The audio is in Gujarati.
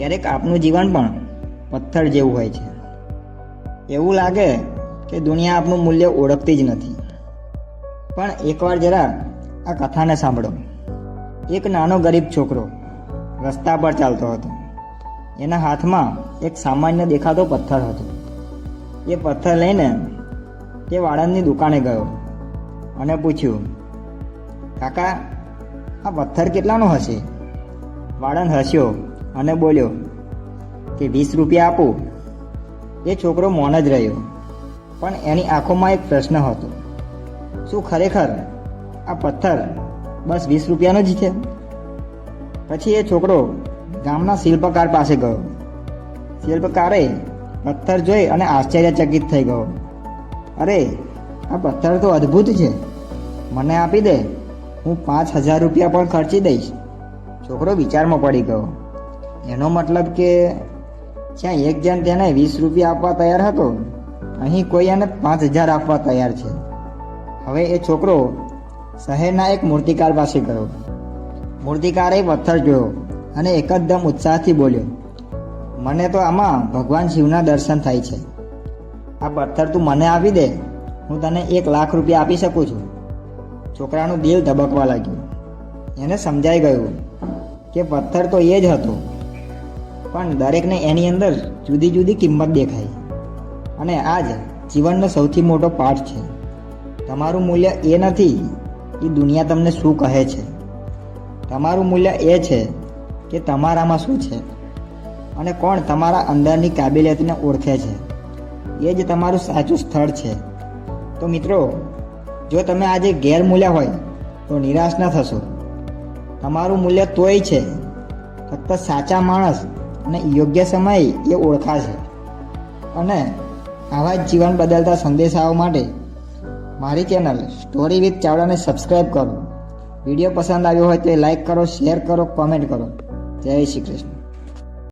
ક્યારેક આપનું જીવન પણ પથ્થર જેવું હોય છે. એવું લાગે કે દુનિયા આપનું મૂલ્ય ઓળખતી જ નથી. પણ એકવાર જરા આ કથાને સાંભળો. એક નાનો ગરીબ છોકરો રસ્તા પર ચાલતો હતો. એના હાથમાં એક સામાન્ય દેખાતો પથ્થર હતો. એ પથ્થર લઈને તે વાળંદની દુકાને ગયો અને પૂછ્યું, કાકા, આ પથ્થર કેટલાનો હશે? વાળંદ હસ્યો. અને બોલ્યો, કે વીસ રૂપિયા આપું. એ છોકરો મૌન જ રહ્યો, પણ એની આંખોમાં એક પ્રશ્ન હતો. શું ખરેખર આ પથ્થર બસ વીસ રૂપિયાનો જ છે? પછી એ છોકરો ગામના શિલ્પકાર પાસે ગયો. શિલ્પકારે પથ્થર જોઈ અને આશ્ચર્યચકિત થઈ ગયો. અરે, આ પથ્થર તો અદ્ભુત છે. મને આપી દે, હું પાંચ હજાર રૂપિયા પણ ખર્ચી દઈશ. છોકરો વિચારમાં પડી ગયો. એનો મતલબ કે જ્યાં એક જણ તેને વીસ રૂપિયા આપવા તૈયાર હતો? અહીં કોઈ એને પાંચ હજાર આપવા તૈયાર છે. હવે એ છોકરો શહેરના એક મૂર્તિકાર પાસે ગયો. મૂર્તિકારે પથ્થર જોયો અને એકદમ ઉત્સાહથી બોલ્યો, મને તો આમાં ભગવાન શિવના દર્શન થાય છે. આ પથ્થર તું મને આપી દે, હું તને એક લાખ રૂપિયા આપી શકું છું. છોકરાનું દિલ ધબકવા લાગ્યું. એને સમજાઈ ગયું કે પથ્થર તો એ જ હતો. પણ દરેકને એની અંદર જુદી જુદી કિંમત દેખાય. અને આ જ જીવનનો સૌથી મોટો પાઠ છે. તમારું મૂલ્ય એ નથી કે દુનિયા તમને શું કહે છે. તમારું મૂલ્ય એ છે કે તમારામાં શું છે અને કોણ તમારા અંદરની કાબિલિયતને ઓળખે છે. એ જ તમારું સાચું સ્થળ છે. તો મિત્રો, જો તમે આજે ગેરમૂલ્ય હોય, તો નિરાશ ન થશો. તમારું મૂલ્ય તોય છે. ફક્ત સાચા માણસ અને યોગ્ય સમયે એ ઓળખાશે. અને આવા જ જીવન બદલતા સંદેશાઓ માટે મારી ચેનલ સ્ટોરી વિથ ચાવડાને સબસ્ક્રાઈબ કરો. વીડિયો પસંદ આવ્યો હોય તો લાઈક કરો શેર કરો કોમેન્ટ કરો. જય શ્રી કૃષ્ણ.